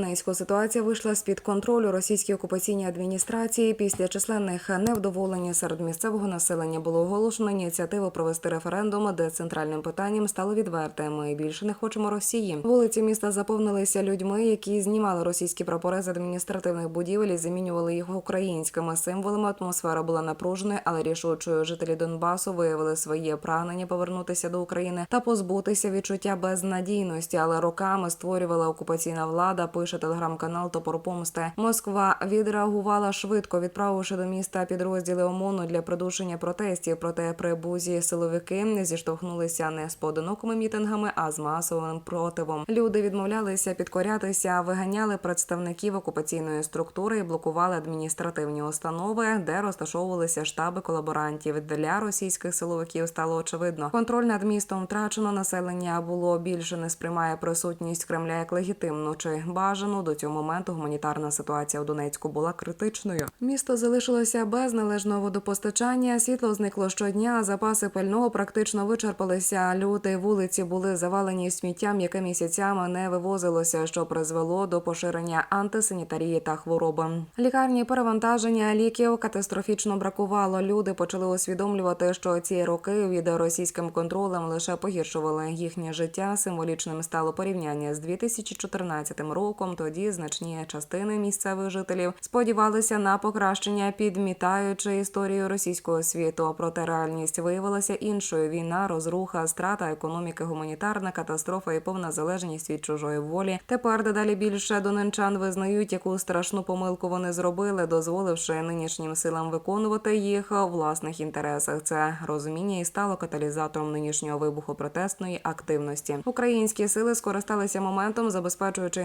Донецьку ситуація вийшла з під контролю російській окупаційній адміністрації. Після численних невдоволень серед місцевого населення було оголошено ініціативу провести референдум, де центральним питанням стало відверте. Ми більше не хочемо Росії. Вулиці міста заповнилися людьми, які знімали російські прапори з адміністративних будівель і замінювали їх українськими символами. Атмосфера була напруженою, але рішучою жителі Донбасу виявили своє прагнення повернутися до України та позбутися відчуття безнадійності, але роками створювала окупаційна влада. Пише телеграм-канал Топор Помсти. Москва відреагувала швидко, відправивши до міста підрозділи ОМОНу для придушення протестів. Проте при бузі силовики зіштовхнулися не з поодинокими мітингами, а з масовим противом. Люди відмовлялися підкорятися, виганяли представників окупаційної структури і блокували адміністративні установи, де розташовувалися штаби колаборантів. Для російських силовиків стало очевидно. Контроль над містом втрачено. Населення було більше не сприймає присутність Кремля як легітимну чи бажану. До цього моменту гуманітарна ситуація у Донецьку була критичною. Місто залишилося без належного водопостачання. Світло зникло щодня. Запаси пального практично вичерпалися. Люди вулиці були завалені сміттям, яке місяцями не вивозилося, що призвело до поширення антисанітарії та хвороби. Лікарні перевантаження ліків катастрофічно бракувало. Люди почали усвідомлювати, що ці роки від російським контролем лише погіршували їхнє життя. Символічним стало порівняння з 2014 роком. Тоді значні частини місцевих жителів сподівалися на покращення, підмітаючи історію російського світу. Проте реальність виявилася іншою. Війна, розруха, страта економіки, гуманітарна катастрофа і повна залежність від чужої волі. Тепер дедалі більше донечан визнають, яку страшну помилку вони зробили, дозволивши нинішнім силам виконувати їх у власних інтересах. Це розуміння і стало каталізатором нинішнього вибуху протестної активності. Українські сили скористалися моментом, забезпечуючи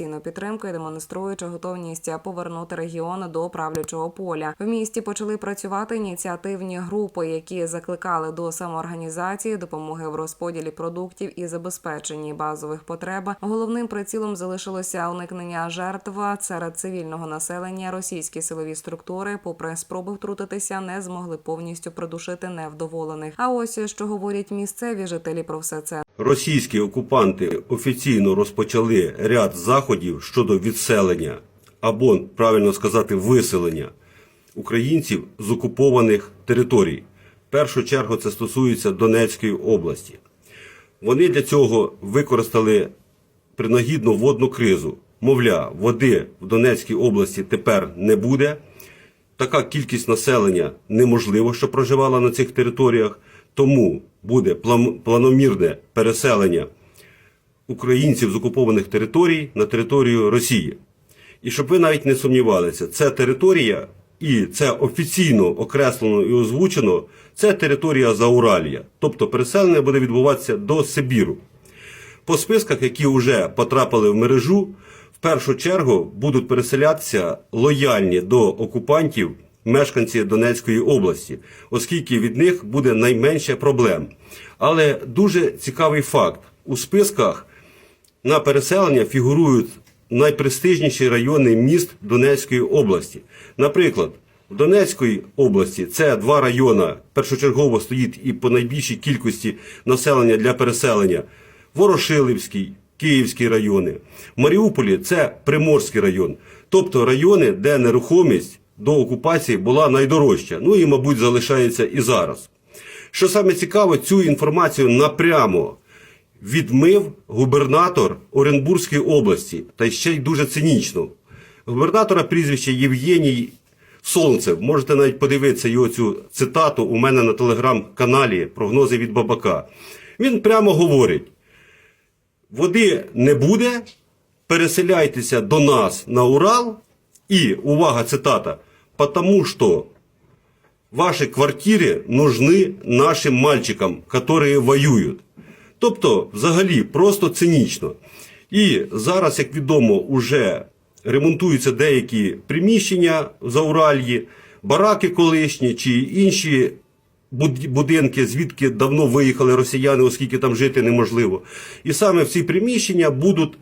інформаційну підтримку і демонструючи готовність повернути регіон до правлячого поля. В місті почали працювати ініціативні групи, які закликали до самоорганізації, допомоги в розподілі продуктів і забезпеченні базових потреб. Головним прицілом залишилося уникнення жертв серед цивільного населення. Російські силові структури, попри спроби втрутитися, не змогли повністю придушити невдоволених. А ось що говорять місцеві жителі про все це. Російські окупанти офіційно розпочали ряд заходів щодо відселення або правильно сказати виселення українців з окупованих територій. В першу чергу це стосується Донецької області. Вони для цього використали принагідну водну кризу. Мовля, води в Донецькій області тепер не буде. Така кількість населення неможливо, що проживала на цих територіях, тому буде планомірне переселення українців з окупованих територій на територію Росії. І щоб ви навіть не сумнівалися, це територія, і це офіційно окреслено і озвучено, це територія Зауралія. Тобто переселення буде відбуватися до Сибіру. По списках, які вже потрапили в мережу, в першу чергу будуть переселятися лояльні до окупантів мешканці Донецької області, оскільки від них буде найменше проблем. Але дуже цікавий факт: у списках на переселення фігурують найпрестижніші райони міст Донецької області. Наприклад, в Донецької області це два райони. Першочергово стоїть і по найбільшій кількості населення для переселення Ворошилівський, Київський райони. В Маріуполі це Приморський район, тобто райони, де нерухомість до окупації була найдорожча. Ну і, мабуть, залишається і зараз. Що саме цікаво, цю інформацію напрямо відмив губернатор Оренбурзької області, та ще й дуже цинічно. Губернатора прізвище Євгеній Солнцев. Можете навіть подивитися його цю цитату у мене на телеграм-каналі Прогнози від Бабака. Він прямо говорить: води не буде, переселяйтеся до нас на Урал. І, увага, цитата, потому что ваші квартири нужны нашим мальчикам, которые воюють. Тобто, взагалі, просто цинічно. І зараз, як відомо, уже ремонтуються деякі приміщення в Зауральї, бараки колишні чи інші будинки, звідки давно виїхали росіяни, оскільки там жити неможливо. І саме в ці приміщення будуть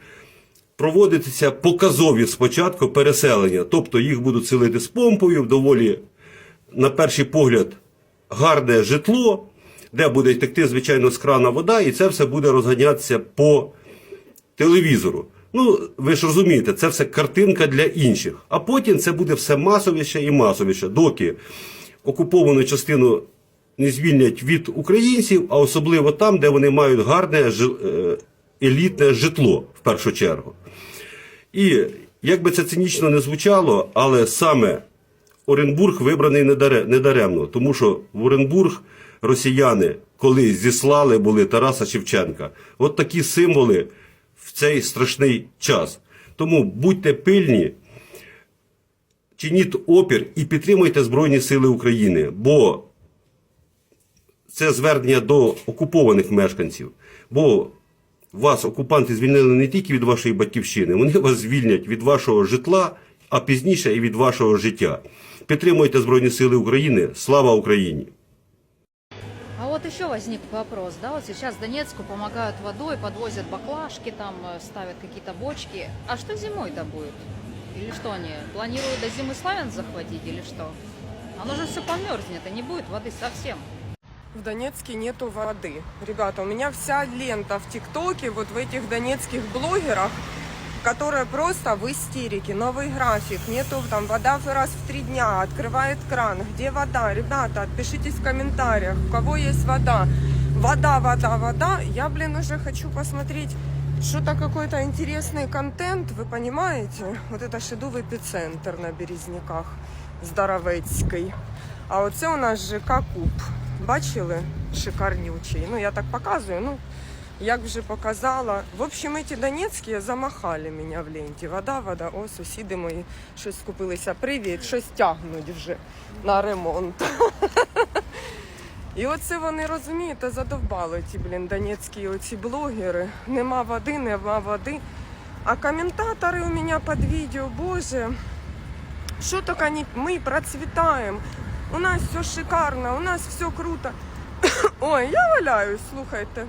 проводитися показові спочатку переселення. Тобто їх будуть селити з помпою, доволі, на перший погляд, гарне житло, де буде текти, звичайно, з крана вода, і це все буде розганятися по телевізору. Ну, ви ж розумієте, це все картинка для інших. А потім це буде все масовіше і масовіше, доки окуповану частину не звільнять від українців, а особливо там, де вони мають гарне е, елітне житло в першу чергу. І як би це цинічно не звучало, але саме Оренбург вибраний недаремно, тому що в Оренбург росіяни колись зіслали були Тараса Шевченка. От такі символи в цей страшний час. Тому будьте пильні, чиніть опір і підтримуйте Збройні Сили України, бо це звернення до окупованих мешканців. Бо вас окупанти звільнили не тільки від вашої батьківщини, вони вас звільнять від вашого житла, а пізніше і від вашого життя. Підтримуйте Збройні Сили України. Слава Україні! Вот еще возник вопрос, да, вот сейчас Донецку помогают водой, подвозят баклажки, там э, ставят какие-то бочки. А что зимой-то будет? Или что они планируют до зимы Славянск захватить или что? Оно же все померзнет и не будет воды совсем. В Донецке нету воды. Ребята, у меня вся лента в ТикТоке, вот в этих донецких блогерах, которые просто в истерике. Новый график, нету там вода раз в три дня, открывает кран. Где вода? Ребята, отпишитесь в комментариях, у кого есть вода. Вода, вода, вода. Я, блин, уже хочу посмотреть что-то какой-то интересный контент, вы понимаете? Вот это шеду в эпицентр на Березняках, Здоровецький. А оце у нас ЖК Куб. Бачили? Шикарнючий. Ну, я так показую, ну, як вже показала. В общем, эти донецькі замахали мене в ленті. Вода, вода. О, сусіди мої щось скупилися. Привіт, щось тягнуть вже на ремонт. І оце вони розумієте, задовбали ті, блін, донецькі оці блогери. Нема води, нема води. А коментатори у мене під відео, боже, що так они, ми процвітаємо. У нас все шикарно, у нас все круто. Ой, я валяюсь, слухайте.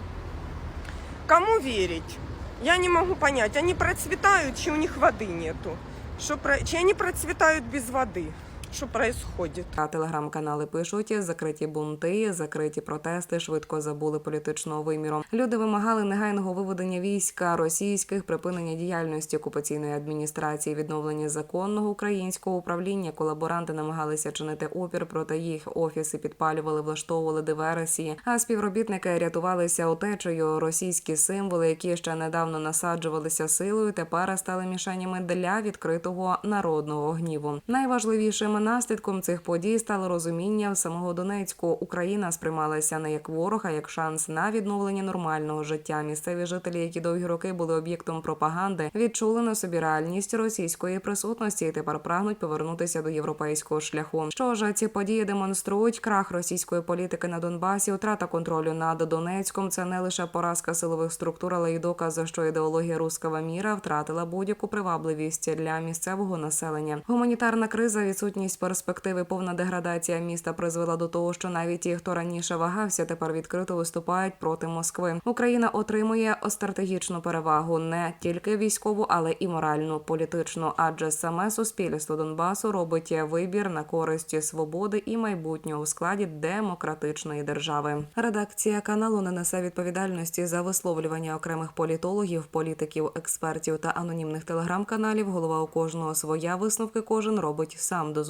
Кому верить? Я не могу понять, они процветают, чи у них воды нету? Что. Чи они процветают без воды? Что происходит. телеграм-канали пишуть закриті бунти, закриті протести, швидко забули політичного виміру. Люди вимагали негайного виведення війська російських, припинення діяльності окупаційної адміністрації, відновлення законного українського управління. Колаборанти намагалися чинити опір проти їх. Офіси підпалювали, влаштовували диверсії. А співробітники рятувалися утечею. Російські символи, які ще недавно насаджувалися силою, тепер стали мішенями для відкритого народного гніву. Наслідком цих подій стало розуміння в самого Донецьку. Україна сприймалася не як ворог, а як шанс на відновлення нормального життя. Місцеві жителі, які довгі роки були об'єктом пропаганди, відчули на собі реальність російської присутності і тепер прагнуть повернутися до європейського шляху. Що ж, ці події демонструють крах російської політики на Донбасі, втрата контролю над Донецьком. Це не лише поразка силових структур, але й доказ, що ідеологія руского міра втратила будь-яку привабливість для місцевого населення. Гуманітарна криза, відсутність перспективи, повна деградація міста призвела до того, що навіть ті, хто раніше вагався, тепер відкрито виступають проти Москви. Україна отримує стратегічну перевагу не тільки військову, але і моральну, політичну, адже саме суспільство Донбасу робить вибір на користь свободи і майбутнього у складі демократичної держави. Редакція каналу не несе відповідальності за висловлювання окремих політологів, політиків, експертів та анонімних телеграм-каналів. Голова у кожного своя висновки кожен робить сам. До